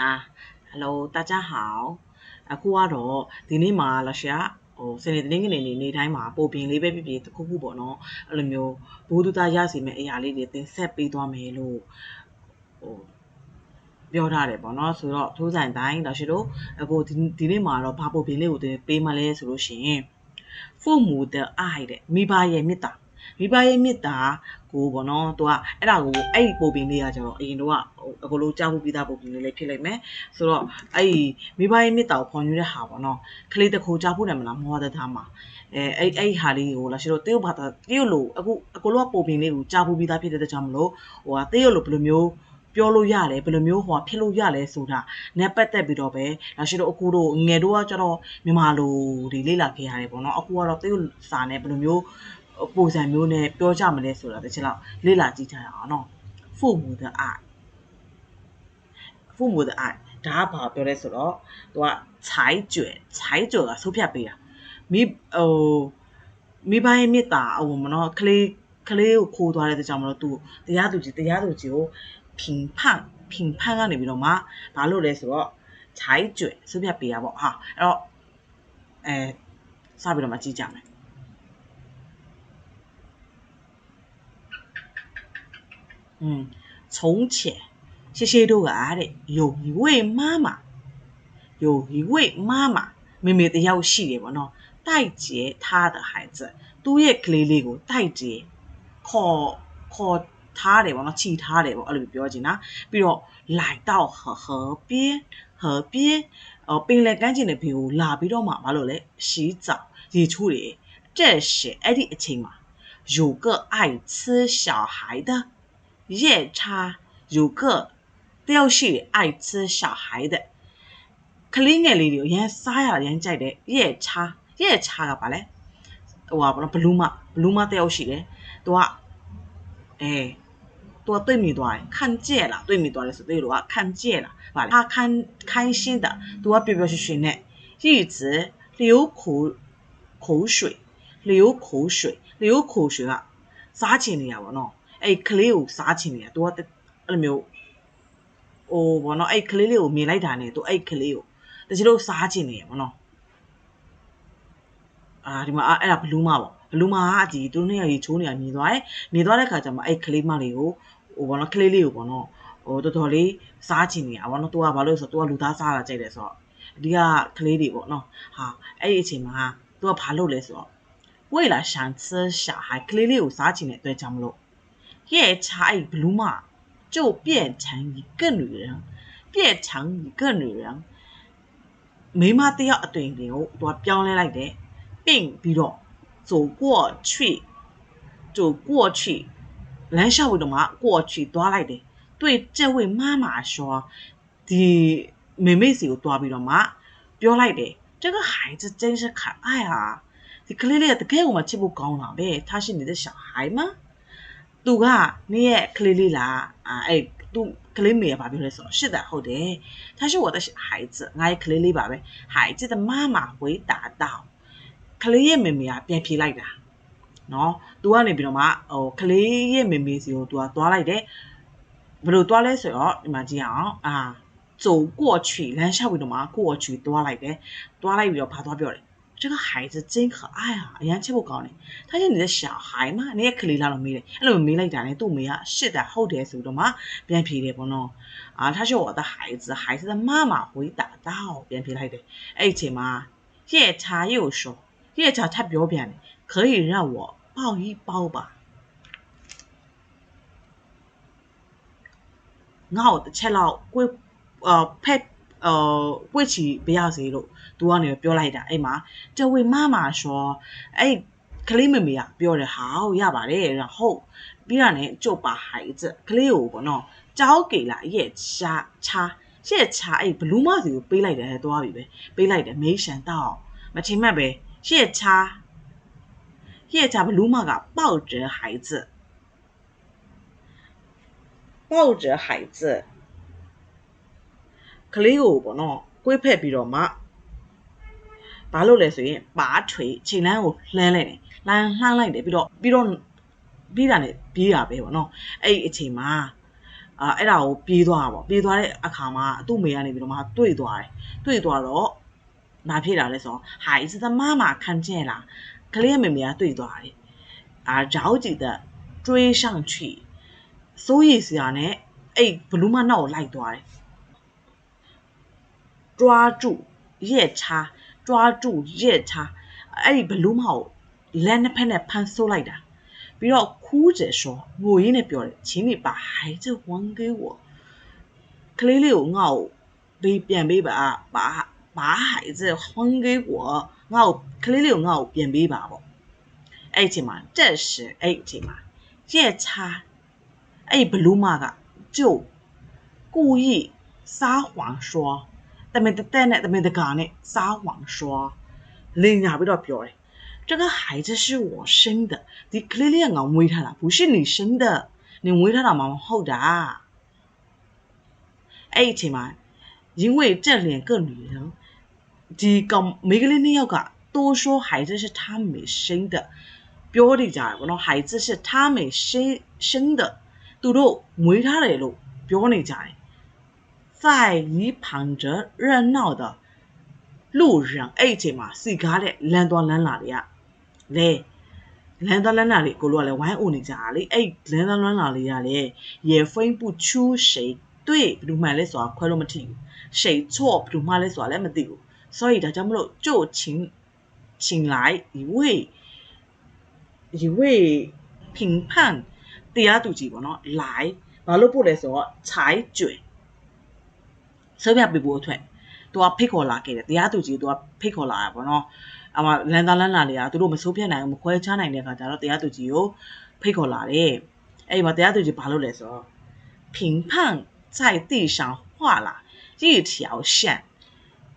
啊，Hello，大家好。အခုကတော့ဒီနေ့မှာလာရှာဟိုစနေတင်းငနေနေနေတိုင်းမှာပို့ပင်လေးပဲဖြစ်ဖြစ်တစ်ခုခုပေါ့နော်အဲ့လိုမျိုးဘိုးသူသားရစီမဲ့အရာလေးတွေသင်ဆက်ပေးသွားမယ်လို့ဟိုပြောထားတယ်ပေါ့နော်ဆိုတော့ထိုးဆိုင်တိုင်းလာရှိတို့အခုဒီဒီနေ့မှာတော့ဘာပို့ပင်လေးကိုသင်ပေးမှလဲဆိုလို့ရှိရင်父母的爱တဲ့မိဘရဲ့မေတ္တာ မိဘရဲ့မေတ္တာကိုပေါ့နော်သူကအဲ့ဒါကိုအဲ့ဒီပုံပင်လေးကကျတော့အရင်တော့အကိုလိုကြားဖို့ပြီးသားပုံပင်လေးလေးဖြစ်လိုက်မယ်ဆိုတော့အဲ့ဒီမိဘရဲ့မေတ္တာကိုဖော်ညွှန်းတဲ့ဟာပေါ့နော်ကလေးတစ်ခုကြားဖို့တယ်မလားမောတဲ့သားမှာအဲအဲ့အဲ့ဟာလေးကိုလာရှိတော့တေးဘာသာတေးလို့အခုအကိုလိုကပုံပင်လေးကိုကြားဖို့ပြီးသားဖြစ်တဲ့ကြောင့်မလို့ဟိုကတေးလို့ဘယ်လိုမျိုးပြောလို့ရတယ်ဘယ်လိုမျိုးဟောဖြစ်လို့ရလဲဆိုတာနဲ့ပတ်သက်ပြီးတော့ပဲဒါရှိတော့အခုတို့ငယ်တို့ကကျတော့မြန်မာလိုတွေလေ့လာခဲ့ရတယ်ပေါ့နော်အခုကတော့တေးစာနဲ့ဘယ်လိုမျိုး ပုံစံမျိုးနဲ့ပြောကြမလဲဆိုတာတစ်ချက်လောက်လေ့လာကြည့်ကြရအောင်နော် full mood art full mood art ဒါကဘာပြောလဲဆိုတော့သူကခြိုက်ကျွဲခြိုက်ကျွဲကဆုပ်ဖြတ်ပေးတာမိဟိုမိဘရဲ့မေတ္တာအဝင်မနော်ကလေးကလေးကိုခိုးသွားတဲ့တကြောင်မလို့သူတရားသူကြီးတရားသူကြီးကိုဖင်ဖန့်ဖင်ဖန့်ကနေပြီးတော့မှဘာလို့လဲဆိုတော့ခြိုက်ကျွဲဆုပ်ဖြတ်ပေးတာပေါ့ဟာအဲ့တော့အဲစပြီးတော့မှကြည့်ကြမယ် 嗯，从前谢谢တို့ကတဲ့有一位妈妈有一位妈妈妹妹တယောက်ရှိတယ်ပေါ့နော်တိုက်ကျေ她的孩子သူ့ရဲ့ကလေးလေးကိုတိုက်ကျေခေါ်ခေါ်ထားတယ်ပေါ့နော်ခြိထားတယ်ပေါ့အဲ့လိုပြောချင်တာပြီးတော့来到河河边河边အော်ပင်လယ်ကမ်းခြေနယ်ဘေးကိုလာပြီးတော့မှမလို့လဲ洗澡ရေချိုးတယ်这时အဲ့ဒီအချိန်မှာ有个爱吃小孩的 夜叉有个တယောက်ရှိတယ်爱吃小孩的ကလေးငယ်လေးတွေကိုရမ်းစားရရမ်းကြိုက်တယ်夜叉夜叉ကပါလဲဟိုပါဘောဘလူးမဘလူးမတယောက်ရှိတယ်သူကအဲသူက对米သွားတယ်看见了对米သွားတယ်ဆို对လို့က看见了ပါလေ他看开心的သူကပျော်ပျော်ရွှင်ရွှင်နဲ့一直流口口水流口水流口水ကစားချင်နေတာပေါ့နော် အဲ့ကလေးကိုစားချင်နေတာ तू ကအဲ့လိုမျိုးဟိုဘောနော်အဲ့ကလေးလေးကိုမြင်လိုက်တာနဲ့ तू အဲ့ကလေးကိုတချို့လို့စားချင်နေရပေါ့နော်အာဒီမှာအဲ့ဒါဘလူးမပေါ့ဘလူးမကဒီသူတို့နှစ်ယောက်ကြီးချိုးနေတာမြင်သွားတယ်မြင်သွားတဲ့ခါကျမှအဲ့ကလေးမလေးကိုဟိုဘောနော်ကလေးလေးကိုပေါ့နော်ဟိုတော်တော်လေးစားချင်နေတာဘောနော် तू ကဘာလို့ဆိုတော့ तू ကလူသားစားတာကြိုက်တယ်ဆိုတော့အဓိကကလေးတွေပေါ့နော်ဟာအဲ့ဒီအချိန်မှာ तू ကဘာလုပ်လဲဆိုတော့为了想吃小孩ကလေးလေးကိုစားချင်တဲ့အတွက်ကြောင့်မလို့ 夜叉一不鲁嘛，就变成一个女人，变成一个女人。မိမတယောက်အသွင်တွေကိုသူကပြောင်းလဲလိုက်တယ်并ပြီးတော့走过去走过去လမ်းလျှောက်ပြီးတော့မှ过去သွားလိုက်တယ်对这位妈妈说ဒီ妹妹စီကိုသွားပြီးတော့မှပြောလိုက်တယ်这个孩子真是可爱啊ဒီကလေးလေးကတကယ်ကိုမှချစ်ဖို့ကောင်းတာပဲ他是你的小孩吗 သူကနင့်ရဲ့ကလေးလေးလားအဲ့သူကလေးမေကဘာပြောလဲဆိုတော့是的ဟုတ်တယ်他是我的孩子ငါရဲ့ကလေးလေးပါပဲ孩子的妈妈回答道ကလေးရဲ့မေမေကပြန်ဖြေလိုက်တာနော် तू ကနေပြီးတော့မှဟိုကလေးရဲ့မေမေစီကို तू ကသွားလိုက်တယ်ဘယ်လိုသွားလဲဆိုတော့ဒီမှာကြည့်အောင်အာ走过去လမ်းလျှောက်ပြီးတော့မှ过去သွားလိုက်တယ်သွားလိုက်ပြီးတော့ဘာသွားပြောတယ် 这个孩子真可爱啊！人家切不高呢，他是你的小孩嘛？你也可怜他了没嘞？那我没来打呢，都没啊，是的，后天走的嘛，别皮的不喏。啊，他是我的孩子，孩子的妈妈回答道，别皮来的。而且嘛，夜叉又说，夜叉他表表呢，可以让我抱一抱吧？我的切了，我呃拍。呃，不起不要谁了，都往那表来的，哎妈，这位妈妈说，哎，克里妹妹啊，表的好，要把嘞，然后，别人呢就把孩子克里有不喏，交给了叶叉叉，叶叉哎，不鲁嘛就背来的还多少呗，背来的没想到，没听明白，叶叉，叶叉不鲁嘛个抱着孩子，抱着孩子。 ကလေးကိုပေါ့နော်ကွေးဖက်ပြီးတော့မှဘာလို့လဲဆိုရင်ပါထွေခြေလမ်းကိုလှမ်းလိုက်တယ်လှမ်းလှမ်းလိုက်တယ်ပြီးတော့ပြီးတော့ပြီးတာနဲ့ပြေးတာပဲပေါ့နော်အဲ့အချိန်မှာအာအဲ့ဒါကိုပြေးသွားတာပေါ့ပြေးသွားတဲ့အခါမှာသူ့မေကနေပြီးတော့မှတွေ့သွားတယ်တွေ့သွားတော့ဘာဖြစ်လာလဲဆိုတော့ဟာ is the mama ခံကျင်လားကလေးမေမေကတွေ့သွားတယ်အာဂျောက်ကြည့်တဲ့တွေးဆောင်ချီစိုးရိမ်စရာနဲ့အဲ့ဘလူးမနောက်ကိုလိုက်သွားတယ် 抓住夜叉抓住夜叉အဲ့ဒီဘလူးမောက်လက်နှစ်ဖက်နဲ့ဖမ်းဆိုးလိုက်တာပြီးတော့ခူးကျဆိုငိုရင်းနဲ့ပြောတယ်ချင်းမိပါဟိုင်ကျဝန်ကေဝကလေးလေးကိုငါ့ကိုဘေးပြန်ပေးပါပါပါဟိုင်ကျဝန်ကေဝငါ့ကိုကလေးလေးကိုငါ့ကိုပြန်ပေးပါပေါ့အဲ့ဒီအချိန်မှာတက်ရှင်အဲ့ဒီအချိန်မှာရက်ချာအဲ့ဒီဘလူးမက就故意撒谎说 တမင်တက်တက်နဲ့တမင်တကာနဲ့撒谎说လင်ညာပြီးတော့ပြောတယ်这个孩子是我生的ဒီကလေးလေးကငါမွေးထားတာ不是你生的你မွေးထားတာမှမဟုတ်တာအဲ့ဒီအချိန်မှာ因为这两个女人ဒီကောင်မိန်းကလေးနှစ်ယောက်က都说孩子是他们生的ပြောနေကြတယ်ဗောနော်孩子是他们生生的သူတို့မွေးထားတယ်လို့ပြောနေကြတယ် 在一旁着热闹的路人အဲ့အချိန်မှာစီကားတဲ့လမ်းသွားလမ်းလာတွေကလေလမ်းသွားလမ်းလာတွေကိုလိုကလည်းဝိုင်းအုံနေကြတာလေအဲ့လမ်းသွားလမ်းလာလေးကလည်း也分不出谁对ဘယ်သူမှလဲဆိုတာခွဲလို့မထီဘူး谁错ဘယ်သူမှလဲဆိုတာလည်းမသိဘူး所以ဒါကြောင့်မလို့就请请来一位一位评判တရားသူကြီးပေါ့နော်来ဘာလို့ပို့လဲဆိုတော့裁决 ဆွဲပြပေးဖို့အတွက်သူကဖိတ်ခေါ်လာခဲ့တယ်တရားသူကြီးသူကဖိတ်ခေါ်လာတာပေါ့နော်အမလန်သားလန်လာတွေကသူတို့မစိုးပြတ်နိုင်ဘူးမခွဲချနိုင်တဲ့အခါကျတော့တရားသူကြီးကိုဖိတ်ခေါ်လာတယ်အဲ့ဒီမှာတရားသူကြီးဘာလုပ်လဲဆိုတော့评判在地上画了一条线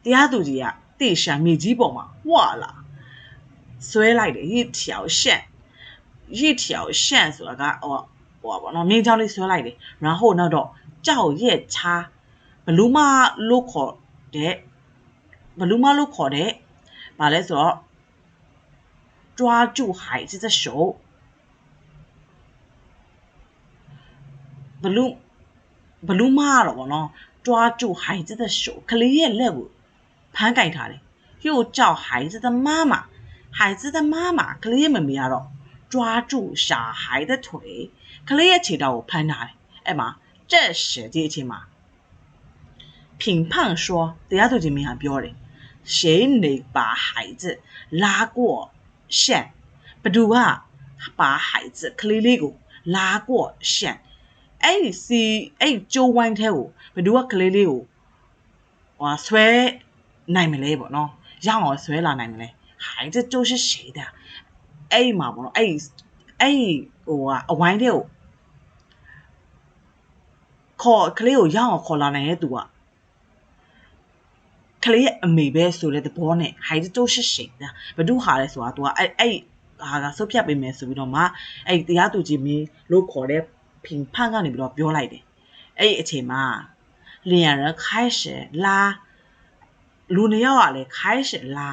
တရားသူကြီးက地上မြေကြီးပေါ်မှာ画了ဆွဲလိုက်တယ်一条线一条线ဆိုတာကဟိုဟိုပါဘောနော်မြင်းချောင်းလေးဆွဲလိုက်တယ်然后နောက်တော့ကြောက်ရက်ချာ ဘလူးမလို့ခေါ်တဲ့ဘလူးမလို့ခေါ်တဲ့ဘာလဲဆိုတော့抓住孩子的手ဘလူးဘလူးမတော့ဗောနော်抓住孩子的手ကလေးရဲ့လက်ကိုဖမ်းကင်ထားတယ်又叫孩子的妈妈孩子的妈妈ကလေးရဲ့မမေကတော့抓住小孩的腿ကလေးရဲ့ခြေထောက်ကိုဖမ်းထားတယ်အဲ့မှာ这时ဒီအချိန် မှာ评判说တရားသူကြီးမင်းဟာပြောတယ်谁能把孩子拉过线ဘသူက把孩子ကလေးလေးကို拉过线အဲ့ဒီစီအဲ့ကျိုးဝိုင်းထဲကိုဘသူကကလေးလေးကိုဟိုဆွဲနိုင်မလဲပေါ့နော်ရအောင်ဆွဲလာနိုင်မလဲ孩子就是谁的အဲ့မှာပေါ့နော်အဲ့အဲ့ဟိုကအဝိုင်းတဲ့ကိုခေါ်ကလေးကိုရအောင်ခေါ်လာနိုင်တဲ့သူကက လေးရဲ့အမေပဲဆိုတဲ့သဘောနဲ့ဟိုင်တိုးရှိရှိတာဘဒုဟာလဲဆိုတာ तू ကအဲ့အဲ့ဟာကဆုတ်ဖြတ်ပေးမယ်ဆိုပြီးတော့မှအဲ့တရားသူကြီးမင်းလို့ခေါ်တဲ့ဖင်ဖန်ကနေပြီးတော့ပြောလိုက်တယ်အဲ့ဒီအချိန်မှာလင်ရရခိုင်းရှလာလူနှစ်ယောက်ကလည်းခိုင်းရှလာ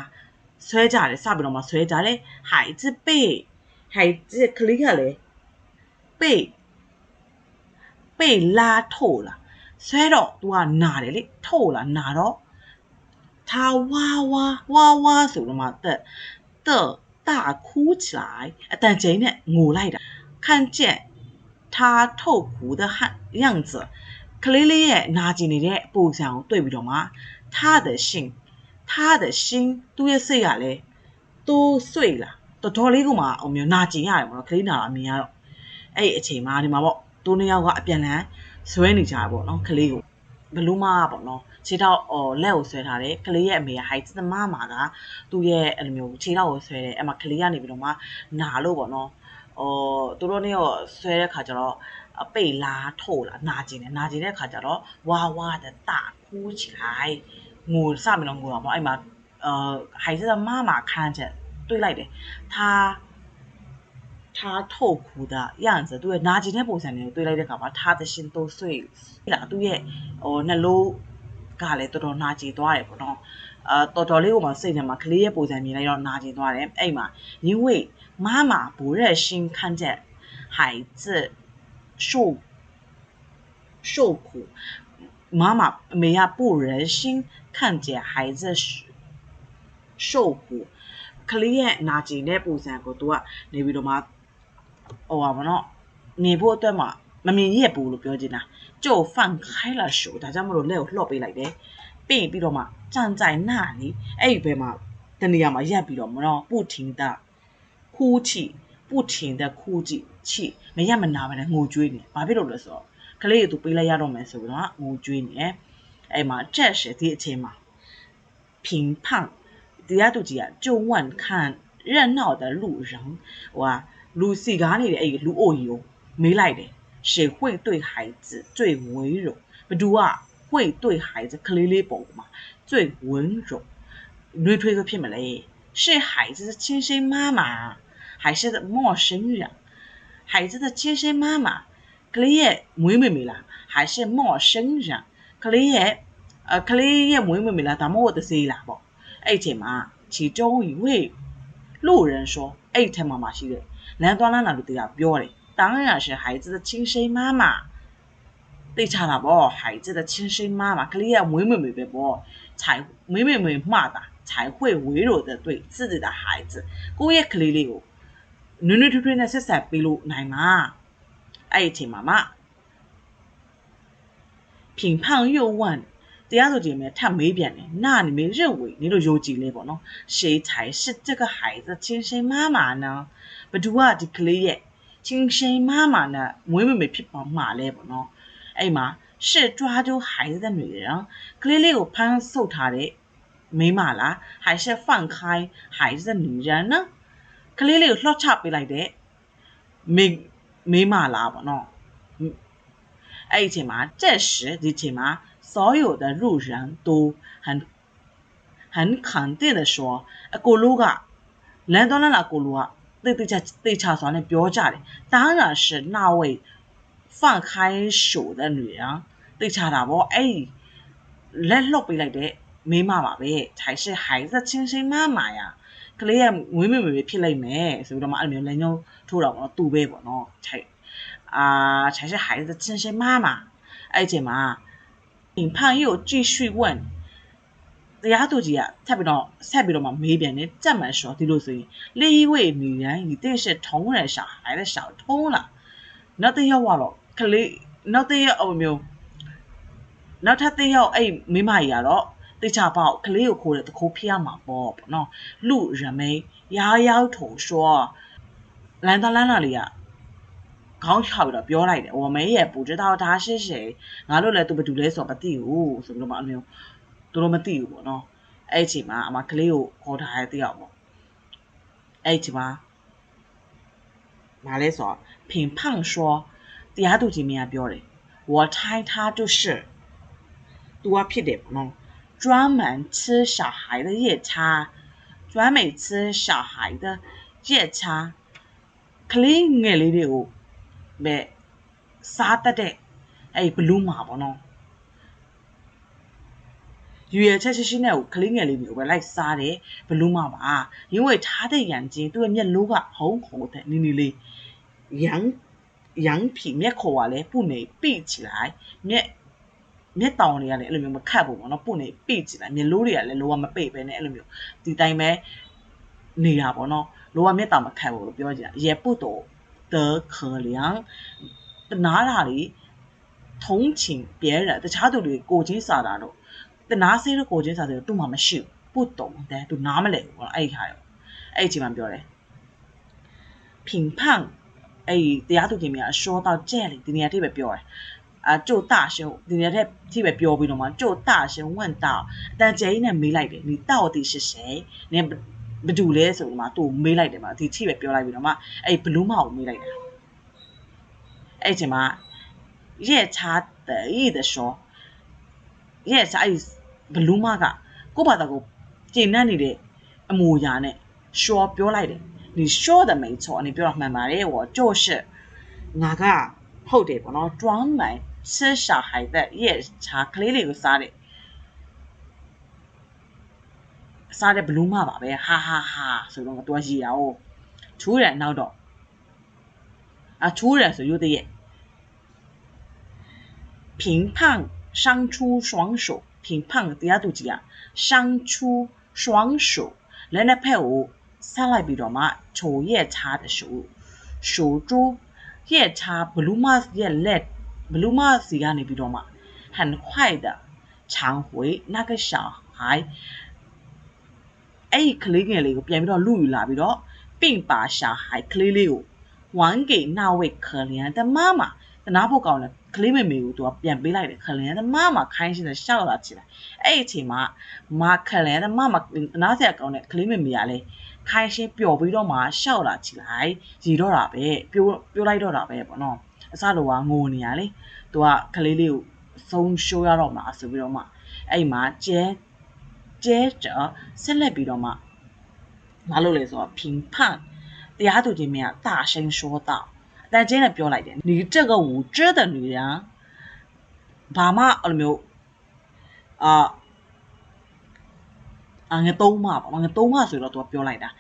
ဆွဲကြတယ်စပြီးတော့မှဆွဲကြတယ်ဟိုင်ကျပေဟိုင်ကျကလေးကလည်းပေပေလာထို့လာဆွဲတော့ तू ကနာတယ်လေထို့လာနာတော့ 他哇哇哇哇ဆိုတော့မှတက်的大哭起来အတန်ကျိန်းနဲ့ငိုလိုက်တာ看见他痛苦的汉样子ကလေးလေးရဲ့နာကျင်နေတဲ့ပုံစံကိုတွေ့ပြီးတော့မှ他的心他的心သူ့ရဲ့စိတ်ကလည်းတိုးဆွေလာတော်တော်လေးကမှအမျိုးနာကျင်ရတယ်ပေါ့နော်ကလေးနာအမြင်ရတော့အဲ့ဒီအချိန်မှာဒီမှာပေါ့သူနှစ်ယောက်ကအပြန်လန်းဇွဲနေကြတာပေါ့နော်ကလေးကိုဘလူးမပေါ့နော် ခြေထောက်အော်လက်ကိုဆွဲထားတယ်ကလေးရဲ့အမေကဟိုက်သမားမှာကသူ့ရဲ့အဲ့လိုမျိုးခြေထောက်ကိုဆွဲတယ်အဲ့မှာကလေးကနေပြီးတော့မှနာလို့ပေါ့နော်အော်သူတို့နေရောဆွဲတဲ့ခါကျတော့အပိတ်လားထို့လားနာကျင်တယ်နာကျင်တဲ့ခါကျတော့ဝါဝါတဲ့တာခူးချလိုက်ငိုစမယ်တော့ငိုတော့ပေါ့အဲ့မှာအာဟိုက်သမားမှာခန်းချက်တွေးလိုက်တယ်他他痛苦的样子သူရဲ့နာကျင်တဲ့ပုံစံမျိုးတွေးလိုက်တဲ့အခါမှာ他的心都碎了သူရဲ့ဟိုနှလုံး ကလည်းတော်တော်နာကျင်သွားတယ်ပေါ့နော်အာတော်တော်လေးကိုမှစိတ်ထဲမှာကလေးရဲ့ပုံစံမြင်လိုက်တော့နာကျင်သွားတယ်အဲ့မှာ因为妈妈不忍心看见孩子受 受苦妈妈没呀不忍心看见孩子受苦ကလေးရဲ့နာကျင်တဲ့ပုံစံကိုသူကနေပြီးတော့မှဟိုပါဗောနော်နေဖို့အတွက်မှမမြင်ရဘူးလို့ပြောချင်တာ ကြိုဖန်ခိုင်းလာရှို့ဒါကြောင့်မလို့လက်ကိုလှော့ပေးလိုက်တယ်ပြီးပြီးတော့မှကြံကြိုင်နာနီအဲ့ဒီဘက်မှာတနေရာမှာရက်ပြီးတော့မနော်ပူထင်းတာ哭泣不停的哭泣气မရမနာပဲငိုကြွေးနေဘာဖြစ်လို့လဲဆိုတော့ကလေးကသူပေးလိုက်ရတော့မယ်ဆိုပြီးတော့ငိုကြွေးနေအဲ့မှာ这时ဒီအချိန်မှာ平胖တရားသူကြီးကကြုံဝမ်看热闹的路人ဟိုကလူစီကားနေတဲ့အဲ့လူအိုကြီးကိုမေးလိုက်တယ် 谁会对孩子最温柔？不，如果啊，会对孩子 clearly 宝护嘛，最温柔。你推测批么嘞？是孩子的亲生妈妈，还是陌生人？孩子的亲生妈妈，clear 妹妹们啦，还是陌生人？clear 呃，clear 妹妹们啦，她们说的是一个。哎，怎么其中一位路人说，哎，她妈妈是一个，难道那哪都要不要嘞？当然是孩子的亲生妈妈သိချတာပေါ့孩子的亲生妈妈ကလေးရဲ့မွေးမေမေပဲပေါ့才မွေးမေမေမှားတာ才会围绕着对自己的孩子ကိုယ့်ရဲ့ကလေးလေးကိုနွေ့နွေ့ထွေးထွေးနဲ့ဆက်ဆက်ပေးလို့နိုင်မှာအဲ့ဒီအချိန်မှာမှ品胖又问တရားဆိုကြည့်မယ်ထပ်မေးပြန်တယ်那你们认为你တို့ယုံကြည်လဲပေါ့နော်谁才是这个孩子亲生妈妈呢ဘသူကဒီကလေးရဲ့ 精神妈妈呢，妹妹没皮帮妈来不喏，哎妈，是抓住孩子的女人，可怜有判受他的没马啦，还是放开孩子的女人呢？可怜有落差回来的，没没马啦不喏，嗯，哎姐妈，这时的姐妈，所有的路人都很很肯定的说，哎，咕噜个，人多了啦，咕噜啊。လိုကတိတ်တိတ်ချတိတ်ချစွာနဲ့ပြောကြတယ်当然是那位放开手的女人တိတ်ချတာပေါ့အဲ့ဒီလက်လှုပ်ပေးလိုက်တဲ့မိမပါပဲ才是孩子亲生妈妈呀ကလေးရဲ့ဝင်းမမေဖြစ်လိုက်မယ်ဆိုပြီးတော့မှအဲ့လိုမျိုးလမ်းညုံထိုးတာပေါ့နော်သူပဲပေါ့နော်ခြိုက်啊才是孩子亲生妈妈အဲ့ဒီမှာ尹胖又继续问 တရားသူကြီးကထပ်ပြီးတော့ဆက်ပြီးတော့မှမေးပြန်တယ်ကြက်မှန်ရှော်ဒီလိုဆိုရင်လေဟီဝေနေတိုင်းဒီတဲ့ရှက်ထုံးရရှာလိုင်းတဲ့ရှာထုံးလာနောက်တစ်ယောက်ကတော့ကလေးနောက်တစ်ယောက်အမျိုးနောက်ထပ်တစ်ယောက်အဲ့မိမကြီးကတော့တေချာပေါက်ကလေးကိုခိုးတဲ့တခိုးဖျက်မှာပေါ့ပေါ့နော်လူရမိန်ရာရောက်ထုံရှော်လန်တလန်လာလေးကခေါင်းချပြီးတော့ပြောလိုက်တယ်ဝမဲရဲ့ပူကျတော့ဒါရှေ့ရှေ့ငါတို့လည်းသူဘာတူလဲဆိုတော့မသိဘူးဆိုပြီးတော့မှအမျိုး သူတို့မသိဘူးပေါ့နော်အဲ့အချိန်မှာအမကလေးကိုခေါ်ထားတဲ့တယောက်ပေါ့အဲ့အချိန်မှာမလဲဆိုတော့品胖说တရားသူကြီးမင်းကပြောတယ်我猜他就是သူကဖြစ်တယ်ပေါ့နော်专门吃小孩的夜叉专门吃小孩的夜叉ကလေးငယ်လေးတွေကိုပဲစားတတ်တဲ့အဲ့ဘလူးမှာပေါ့နော် ရွေချက်ရှိရှိနဲ့ကိုကလေးငယ်လေးမျိုးပဲလိုက်စားတယ်ဘလူးမှာပါ因为他的眼睛သူ့ရဲ့မျက်လုံးကဟုံးခုံတဲ့နီနီလေး羊羊皮မျက်ခေါ်ကလည်းပုနေပိ起来မျက်မျက်တောင်တွေကလည်းအဲ့လိုမျိုးမခတ်ဘူးပေါ့နော်ပုနေပိ起来မျက်လုံးတွေကလည်းလောကမပိတ်ပဲနဲ့အဲ့လိုမျိုးဒီတိုင်းပဲနေတာပေါ့နော်လောကမျက်တောင်မခတ်ဘူးလို့ပြောကြတာ也不懂得可怜တနာတာတွေ同情别人တခြားသူတွေကိုချင်းစာတာတော့ တနာစေးတို့ကိုချင်းစာဆိုသူ့မှာမရှိဘူးပုတ်တုံတယ်သူနားမလဲဘူးပေါ့အဲ့ဒီခါရောအဲ့ဒီအချိန်မှာပြောတယ်ဖြင်ဖန့်အဲ့ဒီတရားသူကြီးများအရှောတော့ကြဲ့လေဒီနေရာထိပဲပြောတယ်အာကျို့တရှင်ဒီနေ့တဲ့ထိပဲပြောပြီးတော့မှကျို့တရှင်ဝန့်တောက်အတန်ကျဲကြီးနဲ့မေးလိုက်တယ်ဒီတောက်တီရှစ်ရှယ်နင်ဘဒူလဲဆိုတော့မှသူ့မေးလိုက်တယ်မှာဒီထိပဲပြောလိုက်ပြီးတော့မှအဲ့ဘလူးမောင်ကိုမေးလိုက်တာအဲ့ချိန်မှာရဲ့ချာတဲ့ဤတဲ့ရှော yes အဲ့ဒီဘလူးမကကို့ဘာသာကိုကျင့်နှံ့နေတဲ့အမူအရာနဲ့ sure ပြောလိုက်တယ်ဒီ sure the main ဆိုအနေပြောတာမှန်ပါတယ်ဟောကြော့ရှစ်ငါကဟုတ်တယ်ပေါ့နော် drum man ဆစ်ရှာဟိုက်သက် yes ချာကလေးလေးကိုစားတယ်စားတဲ့ဘလူးမပါပဲဟာဟာဟာဆိုတော့တော့ရည်ရအောင်ချိုးတယ်နောက်တော့အချိုးတယ်ဆိုရုပ်တရက်平胖伸出双手，评判တရားသူကြီးอ่ะ伸出双手လက်နှစ်ဖက်ကိုဆက်လိုက်ပြီးတော့မှချိုရဲ့ချားတဲ့手手住ရဲ့ချားဘလူးမရဲ့လက်ဘလူးမစီကနေပြီးတော့မှ很快的抢回那个小孩အဲ့ဒီကလေးငယ်လေးကိုပြန်ပြီးတော့လူယူလာပြီးတော့并把小孩ကလေးလေးကို还给那位可怜的妈妈တနာဖို့ကောင်းတယ် ကလေးမေမေကိုသူကပြန်ပေးလိုက်တယ်可怜的妈妈开心的笑了起来အဲ့ဒီအချိန်မှာမ可怜的妈妈နားဆရာကောင်းတဲ့ကလေးမေမေကလည်းခိုင်းရှင်းပျော်ပြီးတော့မှရှောက်လာချလိုက်ရည်တော့တာပဲပြိုးပြိုးလိုက်တော့တာပဲပေါ့နော်အစတော့ကငိုနေရလေသူကကလေးလေးကိုဆုံးရှိုးရတော့မှာဆိုပြီးတော့မှအဲ့မှာကျဲကျဲကြဆက်လက်ပြီးတော့မှမလုပ်လေဆိုတော့评判တရားသူကြီးမင်းက大声说道 အတန်ကျင်းနဲ့ပြောလိုက်တယ်你这个无知的女人ဘာမှအဲ့လိုမျိုးအာအငယ်သုံးမပေါ့ငယ်သုံးမဆိုတော့သူကပြောလိုက်တာ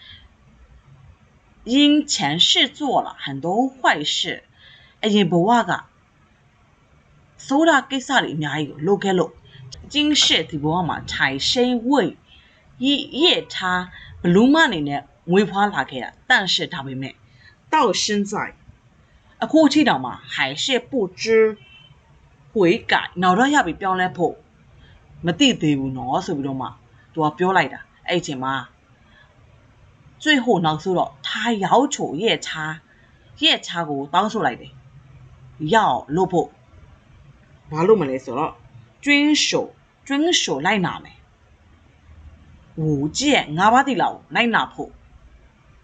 因前世做了很多坏事အရင်ဘဝကဆိုးတာကိစ္စတွေအများကြီးကိုလုပ်ခဲ့လို့今世ဒီဘဝမှာ产生为夜夜叉ဘလူးမအနေနဲ့မွေးဖွားလာခဲ့တာ但是ဒါပေမဲ့到现在 အခုအထိတောင်မှ还是不知悔改နောက်တော့ရပြီပြောင်းလဲဖို့မသိသေးဘူးနော်ဆိုပြီးတော့မှသူကပြောလိုက်တာအဲ့အချိန်မှာ最后နောက်ဆိုတော့他要求夜叉夜叉ကိုတောင်းဆိုလိုက်တယ်要လို့ဖို့ဘာလို့မလဲဆိုတော့ကျွင်းရှိုကျွင်းရှိုလိုက်နာမယ်五戒ငါးပါးတိလောက်လိုက်နာဖို့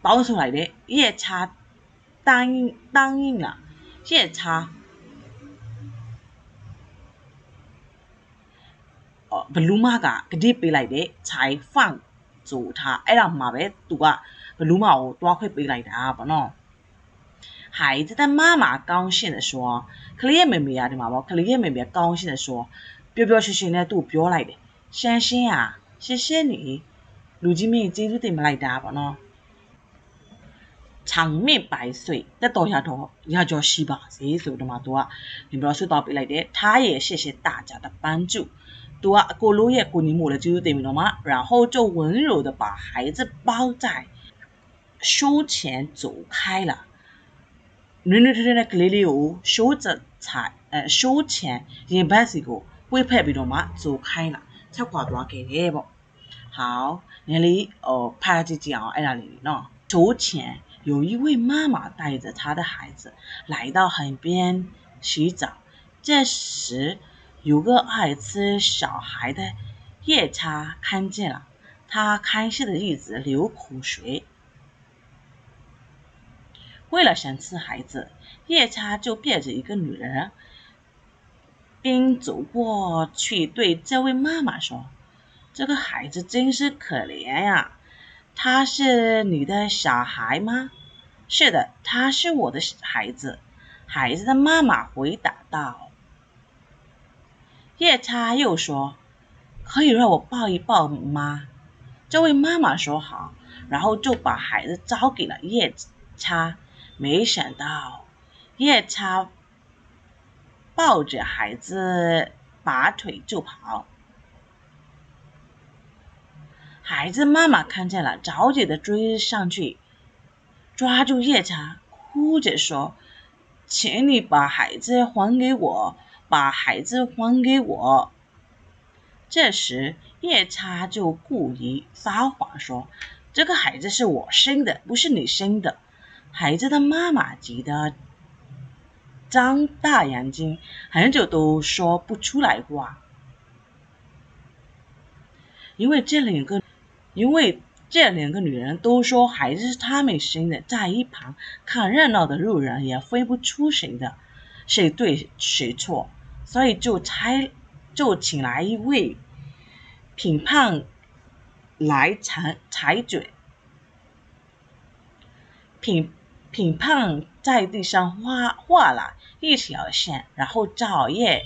တောင်းဆိုလိုက်တဲ့夜叉答应答应了夜叉ဘလူးမကဂတိပေးလိုက်တဲ့ခြိုင်ဖန့်ဆိုထားအဲ့ဒါမှပဲသူကဘလူးမကိုတွားခွင့်ပေးလိုက်တာပေါ့နော်孩子的妈妈高兴的说ကလေးရဲ့မေမေကဒီမှာပေါ့ကလေးရဲ့မေမေကောင်းရှင်း的说ပျော်ပျော်ရွှင်ရွှင်နဲ့သူ့ပြောလိုက်တယ်ရှန်ရှင်းอ่ะရှင်းရှင်းနေလူကြီး 长命百岁တက်တော်ရတော့ရကြောရှိပါစေဆိုတော့မှသူကနေပြီးတော့ဆွတော့ပေးလိုက်တယ်他也谢谢大家的帮助သူကအကိုလိုရဲ့ကိုညီမို့လည်းကျေးဇူးတင်ပြီးတော့မှ然后就温柔的把孩子包在书前走开了နွေးနွေးထဲထဲနဲ့ကလေးလေးကိုရှိုးချက်ချိုင်အဲရှိုးချန်ရင်ဘတ်စီကိုပွေးဖက်ပြီးတော့မှဇိုခိုင်းလာချက်ခွာသွားခဲ့တယ်ပေါ့好နည်းလေးဟိုဖာကြည့်ကြည့်အောင်အဲ့ဒါလေးနော်周前 有一位妈妈带着她的孩子来到河边洗澡这时有个爱吃小孩的夜叉看见了他开心的一直流口水。为了想吃孩子，夜叉就变着一个女人，并走过去对这位妈妈说：“这个孩子真是可怜呀，他是你的小孩吗？”“是的，他是我的孩子。”孩子的妈妈回答道。夜叉又说：“可以让我抱一抱吗？”这位妈妈说好，然后就把孩子交给了夜叉。没想到，夜叉抱着孩子拔腿就跑。孩子妈妈看见了，着急的追上去，抓住夜叉，哭着说：“请你把孩子还给我，把孩子还给我。”这时，夜叉就故意撒谎说：“这个孩子是我生的，不是你生的。”孩子的妈妈急得张大眼睛，很久都说不出来话，因为这两个，因为这两个女人都说孩子是他们生的，在一旁看热闹的路人也分不出谁的谁对谁错，所以就猜就请来一位评判来裁裁决，评。评判在地上画画了一条线，然后照夜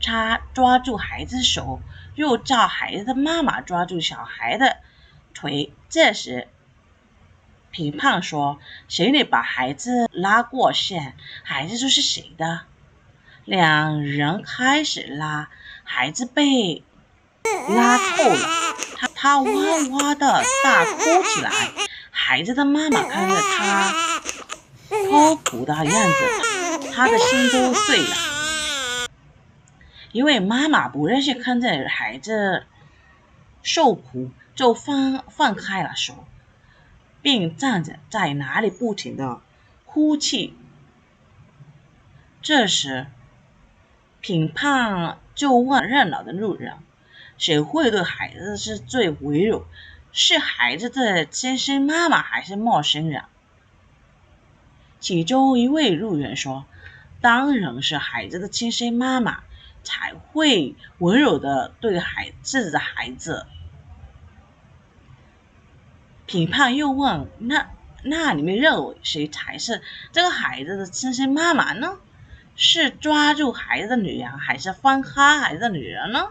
叉抓住孩子手，又照孩子的妈妈抓住小孩的腿。这时，评判说：“谁能把孩子拉过线，孩子就是谁的。”两人开始拉，孩子被拉透了，他他哇哇的大哭起来。孩子的妈妈看着他痛苦的样子，他的心都碎了。因为妈妈不忍心看着孩子受苦，就放放开了手，并站着在哪里不停的哭泣。这时，评判就问热闹的路人：“谁会对孩子是最温柔？是孩子的亲生妈妈还是陌生人？”其中一位路人说：“当然是孩子的亲生妈妈才会温柔的对孩自己的孩子。”评判又问：“那那你们认为谁才是这个孩子的亲生妈妈呢？”是抓住孩子的女人，还是放开孩子的女人呢？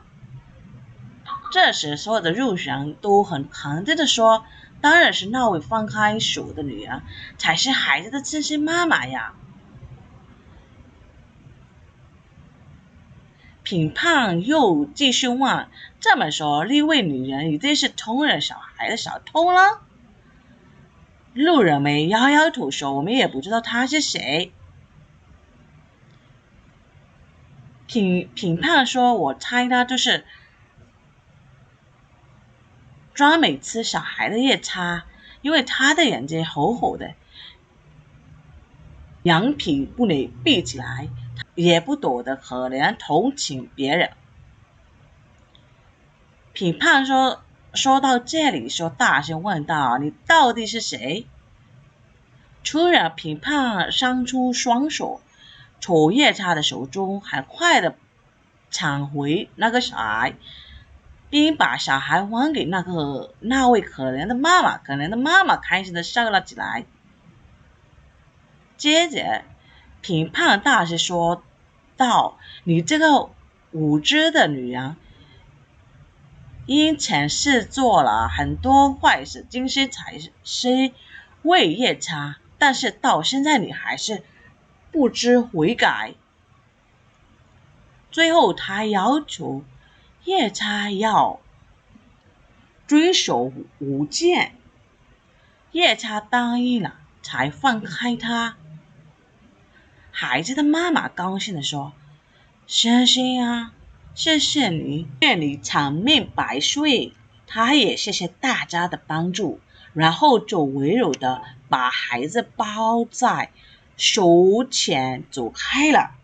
这时，所有的入选都很肯定的说：“当然是那位放开手的女人，才是孩子的亲生妈妈呀。”评判又继续问：“这么说，那位女人一定是偷人小孩的小偷了？”路人们摇摇头说：“我们也不知道她是谁。”品品判说：“我猜他就是专门吃小孩的夜叉，因为他的眼睛红红的，羊皮不能闭起来，也不躲得可怜同情别人。”评判说：“说到这里，说大声问道：‘你到底是谁？’突然，评判伸出双手。”从夜叉的手中很快的抢回那个小孩，并把小孩还给那个那位可怜的妈妈。可怜的妈妈开心的笑了起来。接着，评判大师说道：“你这个无知的女人，因前世做了很多坏事，今生才是为夜叉，但是到现在你还是。”不知悔改，最后他要求夜叉要遵守无间，夜叉答应了，才放开他。孩子的妈妈高兴地说：“星星啊，谢谢你，愿你长命百岁。”他也谢谢大家的帮助，然后就温柔的把孩子抱在。手前走开啦。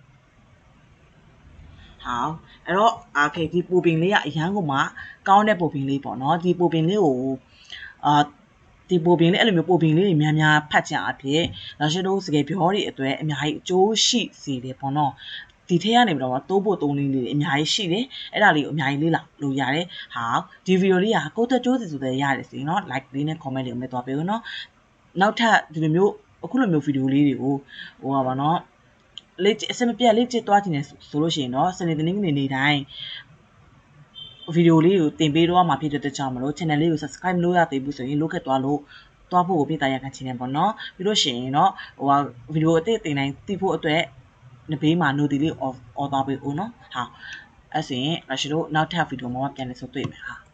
好အဲ့တော့ okay ဒီပူပင်လေးကအရန်ကိုမှကောင်းတဲ့ပူပင်လေးပေါ့နော်ဒီပူပင်လေးကိုအာ ဒီပူပင်လေးအဲ့လိုမျိုးပူပင်လေးတွေများများဖတ်ကြအဖြစ်လာရှိတို့စကေပြောတွေအတွက်အများကြီးအကျိုးရှိစေတယ်ပေါ့နော်ဒီထဲကနေပြီးတော့တိုးဖို့သုံးလေးတွေအများကြီးရှိတယ်အဲ့ဒါလေးကိုအများကြီးလေ့လာလို့ရတယ်ဟာဒီဗီဒီယိုလေးကကိုတက်ကျိုးစီဆိုတဲ့ရတယ်စီနော် like လေးနဲ့ comment လေးကိုမဲ့သွားပေးဦးနော်နောက်ထပ်ဒီလိုမျိုးအခုလိုမျိုးဗီဒီယိုလေးတွေကိုဟိုပါနော်လေ့အစမပြတ်လေ့ကျင့်သွားခြင်းနဲ့ဆိုလို့ရှိရင်တော့စနေတနင်္ဂနွေနေ့တိုင်း ဗီဒီယိုလေးကိုတင်ပေးတော့မှာဖြစ်တဲ့ကြောင့်မလို့ channel လေးကို subscribe လုပ်ရသေးဘူးဆိုရင်လုပ်ခဲ့သွားလို့သွားဖို့ကိုပြတာရခံချင်တယ်ပေါ့နော်ပြီးလို့ရှိရင်တော့ဟိုဟာဗီဒီယိုအသစ်တင်တိုင်းသိဖို့အတွက်နဘေးမှာ note လေး off off သွားပေးဦးနော်ဟာအဲ့ဆိုရင်အရှိတို့နောက်ထပ်ဗီဒီယိုမှာပြန်လည်ဆုံတွေ့မယ်ဟာ